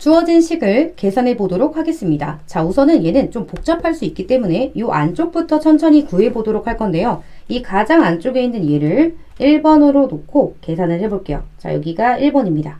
주어진 식을 계산해 보도록 하겠습니다. 자, 우선은 얘는 좀 복잡할 수 있기 때문에 이 안쪽부터 천천히 구해 보도록 할 건데요. 이 가장 안쪽에 있는 얘를 1번으로 놓고 계산을 해 볼게요. 자, 여기가 1번입니다.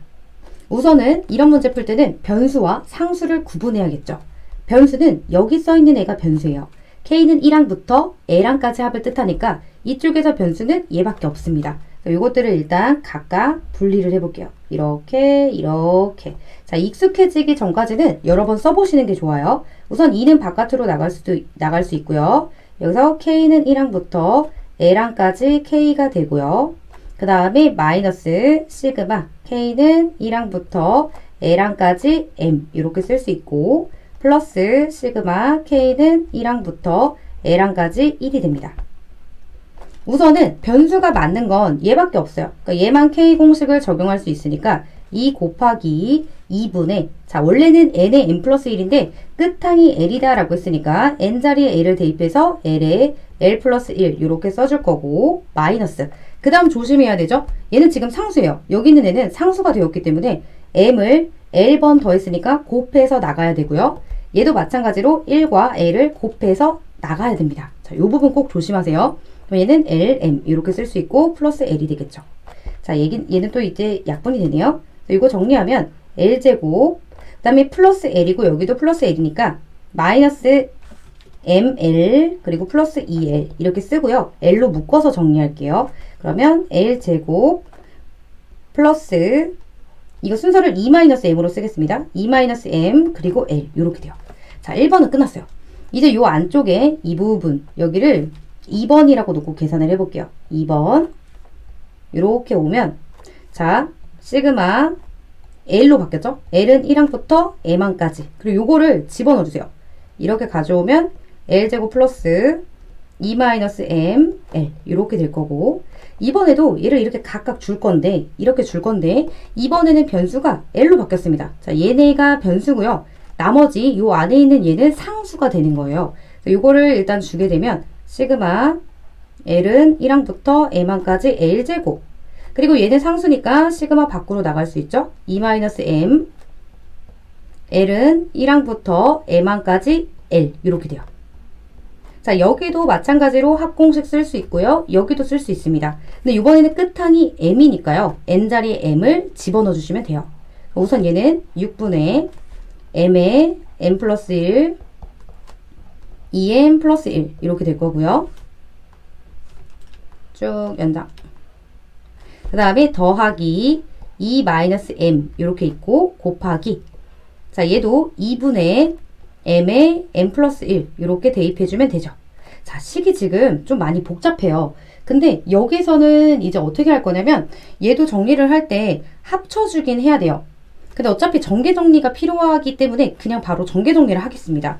우선은 이런 문제 풀 때는 변수와 상수를 구분해야겠죠. 변수는 여기 써 있는 애가 변수예요. k는 1항부터 l항까지 합을 뜻하니까 이쪽에서 변수는 얘밖에 없습니다. 이것들을 일단 각각 분리를 해볼게요. 이렇게 이렇게 자 익숙해지기 전까지는 여러 번 써보시는 게 좋아요. 우선 2는 바깥으로 나갈 수도 나갈 수 있고요. 여기서 k는 1항부터 l항까지 k가 되고요. 그 다음에 마이너스 시그마 k는 1항부터 l항까지 m 이렇게 쓸 수 있고 플러스 시그마 k는 1항부터 l항까지 1이 됩니다. 우선은 변수가 맞는 건 얘밖에 없어요. 그러니까 얘만 k 공식을 적용할 수 있으니까 2 곱하기 2분의 자 원래는 n의 n 플러스 1인데 끝항이 l이다 라고 했으니까 n 자리에 l을 대입해서 l에 l 플러스 1 이렇게 써줄 거고 마이너스 그 다음 조심해야 되죠. 얘는 지금 상수예요. 여기 있는 애는 상수가 되었기 때문에 m을 l번 더했으니까 곱해서 나가야 되고요. 얘도 마찬가지로 1과 l을 곱해서 나가야 됩니다. 자, 이 부분 꼭 조심하세요. 그럼 얘는 lm 이렇게 쓸 수 있고 플러스 l이 되겠죠. 자, 얘기, 얘는 또 이제 약분이 되네요. 이거 정리하면 l제곱 그 다음에 플러스 l이고 여기도 플러스 l이니까 마이너스 ml 그리고 플러스 2l 이렇게 쓰고요. l로 묶어서 정리할게요. 그러면 l제곱 플러스 이거 순서를 2-m으로 쓰겠습니다. 2-m 그리고 l 이렇게 돼요. 자, 1번은 끝났어요. 이제 요 안쪽에 이 부분 여기를 2번이라고 놓고 계산을 해볼게요. 2번 이렇게 오면 자 시그마 L로 바뀌었죠? L은 1항부터 M항까지 그리고 요거를 집어넣어 주세요. 이렇게 가져오면 L제곱 플러스 2-M L 이렇게 될 거고 이번에도 얘를 이렇게 각각 줄 건데 이렇게 줄 건데 이번에는 변수가 L로 바뀌었습니다. 자 얘네가 변수고요. 나머지 요 안에 있는 얘는 상수가 되는 거예요. 요거를 일단 주게 되면 시그마 L은 1항부터 M항까지 L제곱 그리고 얘는 상수니까 시그마 밖으로 나갈 수 있죠. 2-M L은 1항부터 M항까지 L 이렇게 돼요. 자 여기도 마찬가지로 합공식 쓸 수 있고요. 여기도 쓸 수 있습니다. 근데 이번에는 끝항이 M이니까요. N자리에 M을 집어넣어 주시면 돼요. 우선 얘는 6분의 M에 M 플러스 1 2m 플러스 1 이렇게 될 거고요. 쭉 연장. 그 다음에 더하기 2 마이너스 m 이렇게 있고 곱하기 자 얘도 2분의 m에 m 플러스 1 이렇게 대입해주면 되죠. 자 식이 지금 좀 많이 복잡해요. 근데 여기서는 이제 어떻게 할 거냐면 얘도 정리를 할 때 합쳐주긴 해야 돼요. 근데 어차피 전개 정리가 필요하기 때문에 그냥 바로 전개 정리를 하겠습니다.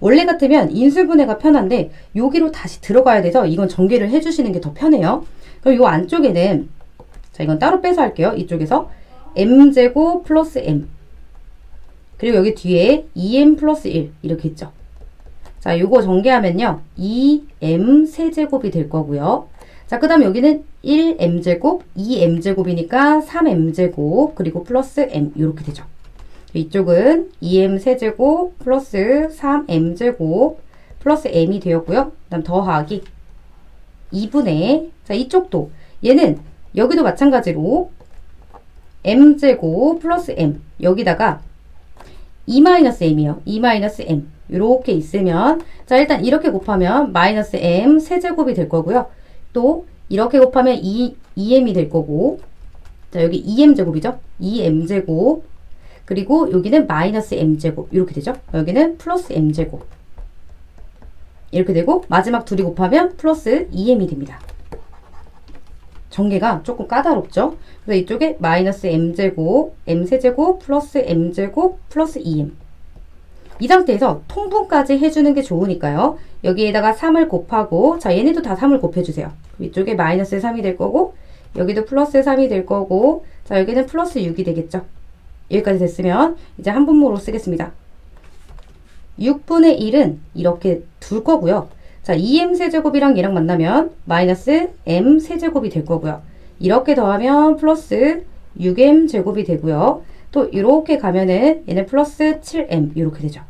원래 같으면 인수분해가 편한데 여기로 다시 들어가야 돼서 이건 전개를 해주시는 게 더 편해요. 그럼 이 안쪽에는 자 이건 따로 빼서 할게요. 이쪽에서 m제곱 플러스 m 그리고 여기 뒤에 2m 플러스 1 이렇게 있죠. 자 요거 전개하면요 2m 세제곱이 될 거고요. 자, 그 다음 여기는 1m제곱, 2m제곱이니까 3m제곱, 그리고 플러스 m, 이렇게 되죠. 이쪽은 2m 세제곱, 플러스 3m제곱, 플러스 m이 되었고요. 그 다음 더하기 2분의, 자, 이쪽도, 얘는 여기도 마찬가지로 m제곱 플러스 m, 여기다가 2-m이요. 2-m, 이렇게 있으면, 자, 일단 이렇게 곱하면 마이너스 m 세제곱이 될 거고요. 또 이렇게 곱하면 2, 2m이 될 거고 자 여기 2m제곱이죠 2m제곱 그리고 여기는 마이너스 m제곱 이렇게 되죠 여기는 플러스 m제곱 이렇게 되고 마지막 둘이 곱하면 플러스 2m이 됩니다 전개가 조금 까다롭죠 그래서 이쪽에 마이너스 m제곱 m세제곱 플러스 m제곱 플러스 2m 이 상태에서 통분까지 해주는 게 좋으니까요. 여기에다가 3을 곱하고 자 얘네도 다 3을 곱해주세요. 위쪽에 마이너스 3이 될 거고 여기도 플러스 3이 될 거고 자 여기는 플러스 6이 되겠죠. 여기까지 됐으면 이제 한 분모로 쓰겠습니다. 6분의 1은 이렇게 둘 거고요. 자 2m 세제곱이랑 얘랑 만나면 마이너스 m 세제곱이 될 거고요. 이렇게 더하면 플러스 6m 제곱이 되고요. 또 이렇게 가면은 얘는 플러스 7m 이렇게 되죠.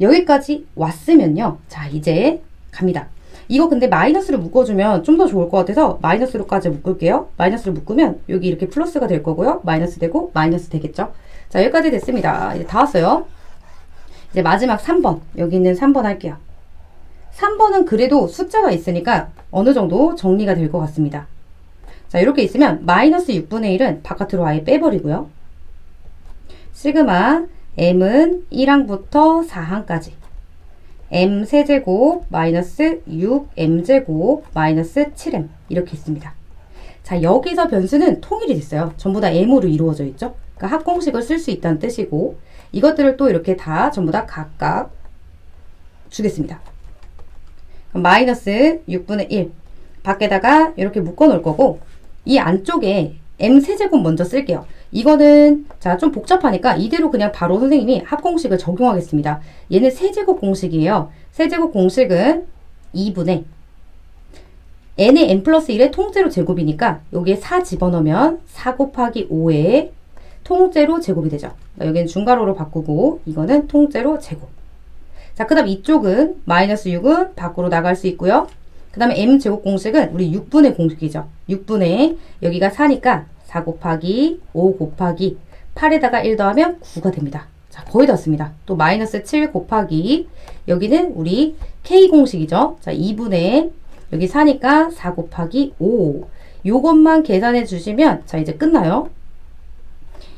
여기까지 왔으면요. 자, 이제 갑니다. 이거 근데 마이너스를 묶어주면 좀 더 좋을 것 같아서 마이너스로까지 묶을게요. 마이너스를 묶으면 여기 이렇게 플러스가 될 거고요. 마이너스 되고 마이너스 되겠죠. 자, 여기까지 됐습니다. 이제 다 왔어요. 이제 마지막 3번. 여기 있는 3번 할게요. 3번은 그래도 숫자가 있으니까 어느 정도 정리가 될 것 같습니다. 자, 이렇게 있으면 마이너스 6분의 1은 바깥으로 아예 빼버리고요. 시그마 m은 1항부터 4항까지 m 세제곱 마이너스 6m제곱 마이너스 7m 이렇게 있습니다. 자 여기서 변수는 통일이 됐어요. 전부 다 m으로 이루어져 있죠. 그러니까 합공식을 쓸 수 있다는 뜻이고 이것들을 또 이렇게 다 전부 다 각각 주겠습니다. 마이너스 6분의 1 밖에다가 이렇게 묶어 놓을 거고 이 안쪽에 m 세제곱 먼저 쓸게요. 이거는 자 좀 복잡하니까 이대로 그냥 바로 선생님이 합공식을 적용하겠습니다. 얘는 세제곱 공식이에요. 세제곱 공식은 2분의 n의 n 플러스 1의 통째로 제곱이니까 여기에 4 집어넣으면 4 곱하기 5의 통째로 제곱이 되죠. 그러니까 여기는 중괄호로 바꾸고 이거는 통째로 제곱. 자, 그 다음 이쪽은 마이너스 6은 밖으로 나갈 수 있고요. 그 다음에 m 제곱 공식은 우리 6분의 공식이죠. 6분의 여기가 4니까 4 곱하기 5 곱하기 8에다가 1 더하면 9가 됩니다. 자, 거의 다 왔습니다. 또 마이너스 7 곱하기 여기는 우리 k 공식이죠. 자, 2분의 여기 4니까 4 곱하기 5 요것만 계산해 주시면 자, 이제 끝나요.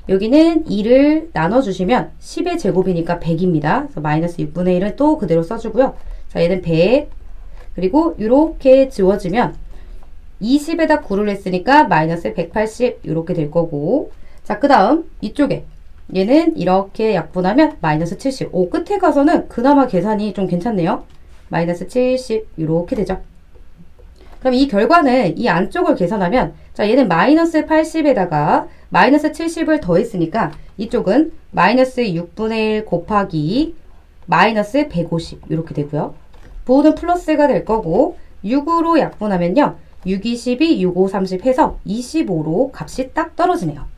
여기는 2를 나눠주시면 10의 제곱이니까 100입니다. 그래서 마이너스 6분의 1을 또 그대로 써주고요. 자, 얘는 100. 그리고 이렇게 지워지면 20에다 9를 했으니까 마이너스 180 이렇게 될 거고 자, 그 다음 이쪽에 얘는 이렇게 약분하면 마이너스 70. 오, 끝에 가서는 그나마 계산이 좀 괜찮네요. 마이너스 70 이렇게 되죠. 그럼 이 결과는 이 안쪽을 계산하면 자 얘는 마이너스 80에다가 마이너스 70을 더했으니까 이쪽은 마이너스 6분의 1 곱하기 마이너스 150 이렇게 되고요. 부호는 플러스가 될 거고 6으로 약분하면요. 6, 22, 6, 5, 30 해서 25로 값이 딱 떨어지네요.